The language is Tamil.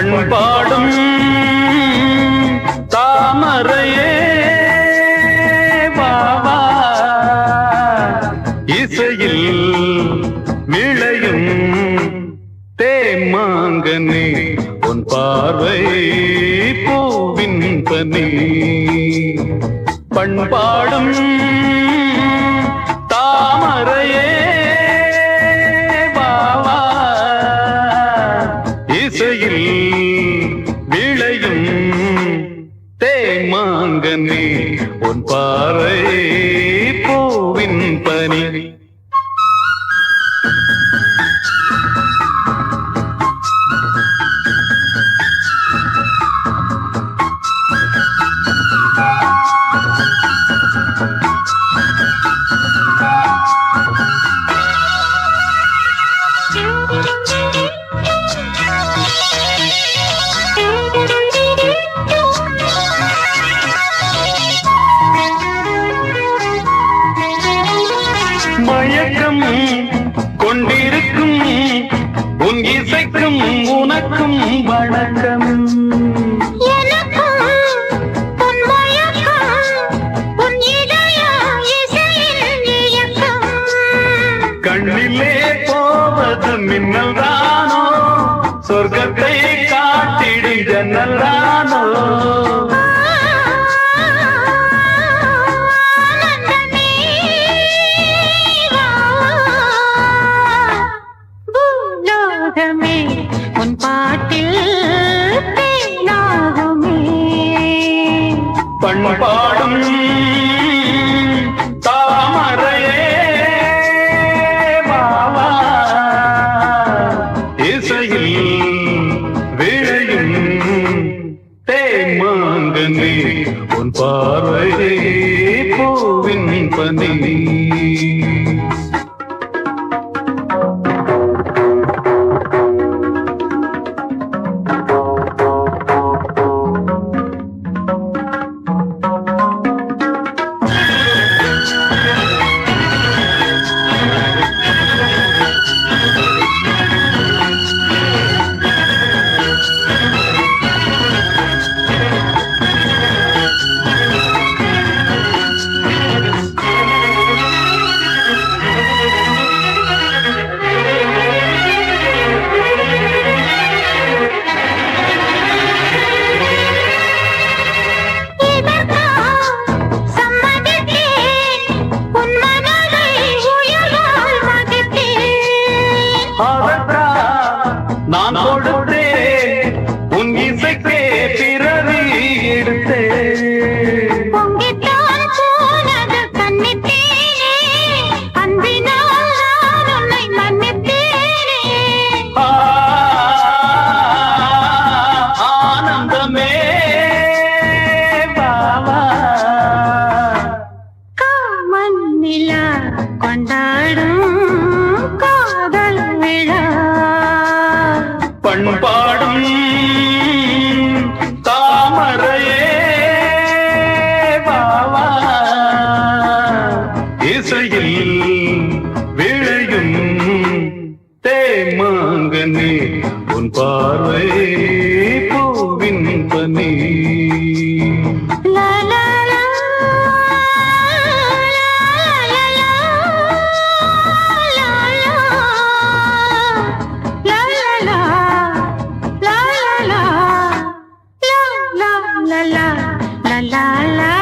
பண்பாடும் தாமரையே பாவா இசையில் விளையும் தேமாங்கனே உன் பார்வை பூவின் பனி. பண்பாடும் தாமரையே பொன் பாறை பூவின் பனி. கொண்டிருக்கும் உன் இசைக்கும் உனக்கும் வணக்கம். கண்ணிலே போவது மின்னல் தானோ சொர்க்கத்தை காட்டிடும் ஜன்னல் தானோ உன் பாட்டில் தேனாகுமே. பண்பாடும் தாமரையே பாவா. இசையில் விழையும் தேமாங்கனே உன் பூவின் பனி. திசையில் விழையும் தேமாங்கனே உன் பார்வை பூவின் பனி la la la